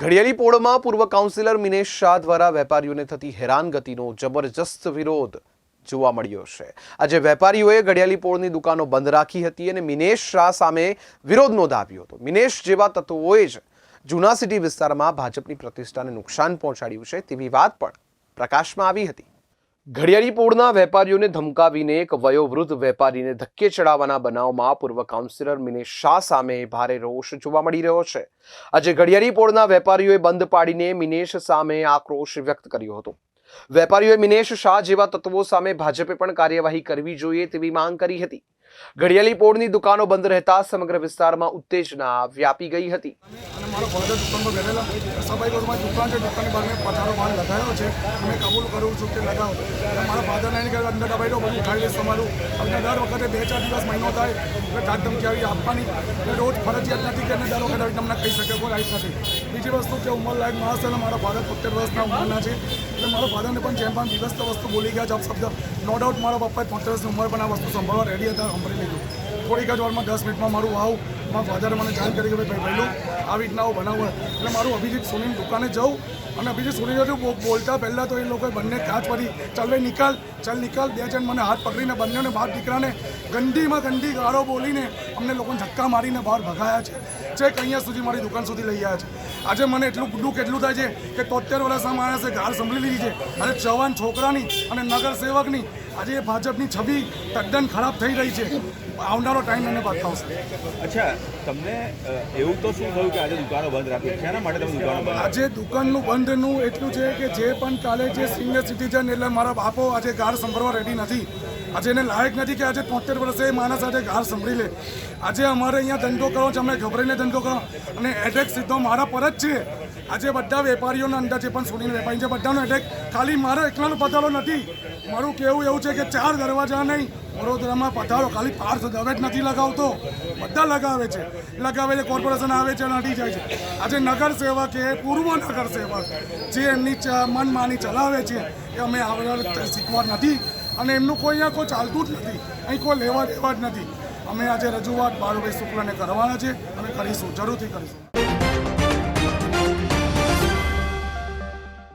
ઘડિયાળી પોળમાં પૂર્વ કાઉન્સિલર મિનેશ શાહ દ્વારા વેપારીઓને થતી હેરાનગતિનો જબરજસ્ત વિરોધ જોવા મળ્યો છે. આજે વેપારીઓએ ઘડિયાળી પોળની દુકાનો બંધ રાખી હતી અને મિનેશ શાહ સામે વિરોધ નોંધાવ્યો હતો. મિનેશ જેવા તત્વોએ જ જૂના સિટી વિસ્તારમાં ભાજપની પ્રતિષ્ઠાને નુકસાન પહોંચાડ્યું છે તેવી વાત પણ પ્રકાશમાં આવી હતી. ઘડિયાળી પોળના વેપારીઓને ધમકાવીને એક વયોવૃદ્ધ વેપારીને ધક્કે ચડાવવાના બનાવમાં પૂર્વ કાઉન્સિલર મિનેશ શાહ સામે ભારે રોષ જોવા મળી રહ્યો છે. આજે ઘડિયાળી પોળના વેપારીઓએ બંધ પાડીને મિનેશ સામે આક્રોશ વ્યક્ત કર્યો હતો. વેપારીઓએ મિનેશ શાહ જેવા તત્વો સામે ભાજપે પણ કાર્યવાહી કરવી જોઈએ તેવી માંગ કરી હતી. ઘડિયાળી પોળની દુકાનો બંધ રહેતા સમગ્ર વિસ્તારમાં ઉત્તેજના વ્યાપી ગઈ હતી. મારો ફાધર દુકાનમાં દુકાન છે દુકાનની બહાર પથારો બહાર લગાવ્યો છે કબૂલ કરું છું કે મારા ફાધરને એને કહ્યું અંદર દો બધું ખાઈ લઈશ તમારું અમને દર વખતે બે ચાર દિવસ મહિનો થાય, એટલે ધાક આવી, આપવાની. એટલે રોજ ફરજિયાત નથી કે દર વખતે આવી કહી શકે કોઈ રાઈટ નથી. બીજી વસ્તુ કે ઉંમર લાયક માણસ અને મારા ફાધર તોતેર વર્ષના ઉંમરના છે. એટલે મારા ફાધરને પણ જેમ પણ દિવસ વસ્તુ બોલી ગયા જબ શબ્દ નો ડાઉટ મારા પપ્પાએ તોતેર ઉંમર પણ આ વસ્તુ સંભાળવા રેડી હતા, સાંભળી લીધું. થોડીક જ વારમાં દસ મિનિટમાં મારું આવ મારા ફાધરે મને જાણ કરી કે ભાઈ પહેલું આવી રીતના આવું બનાવવું એટલે મારું અભિજીત સોનીની દુકાને જવું અને અભિજીત સોની જોડે બોલતા પહેલાં તો એ લોકોએ બંને કાચ પડી. ચાલ નિકાલ ચાલ, નિકાલ. બે જણ મને હાથ પકડીને બંનેને બાપ દીકરાને ગંદીમાં ગંદી ગાળો બોલીને અમને લોકોને ધક્કા મારીને બહાર ભગાયા છે. છેક અહીંયા સુધી મારી દુકાન સુધી લઈ આવ્યા છે? આજે મને એટલું દુઃખ એટલું થાય છે કે તોતેર વર્ષના માણસે ગાળ સંભળી લીધી છે. અને જવાન છોકરાની અને નગર સેવકની આજે એ ભાજપની છબી તદ્દન ખરાબ થઈ રહી છે. આવનારો ટાઈમ એને બતાવશે અચ્છા તમને એવું તો શું થયું કે આજે દુકાનો બંધ રાખી? શેના માટે તમે દુકાનો બંધ આજે દુકાનનું બંધનું એટલું છે કે જે પણ કાલે જે સિનિયર સિટીઝન એટલે મારા બાપો આજે ગાર સંભળવા રેડી નથી. આજે એને લાયક નથી કે આજે તોતેર વર્ષે માણસ આજે ગાર સંભળી લે. આજે અમારે અહીંયા ધંધો કરવો છે અમે ગભરાઈને ધંધો કરો. અને એટેક સીધો મારા પર જ છે. આજે બધા વેપારીઓના અંદર જે પણ સોનીના વેપારી છે, બધાનો એટેક ખાલી મારો એકલાનો પધારો નથી. મારું કહેવું એવું છે કે ચાર દરવાજા નહીં, વડોદરામાં પધારો. ખાલી પાર્સ દવે જ નથી લગાવતો. બધા લગાવે છે. લગાવે છે, કોર્પોરેશન આવે છે અને જાય છે. આજે નગર સેવક એ પૂર્વ નગર સેવક જે એમની મનમાની ચલાવે છે, એ અમે આગળ શીખવા નથી. અને એમનું કોઈ અહીંયા કોઈ ચાલતું જ નથી. અહીં કોઈ લેવા દેવા જ નથી. અમે આજે રજૂઆત બાળુભાઈ શુક્લને કરવાના છે. અને કરીશું જરૂરથી કરીશું.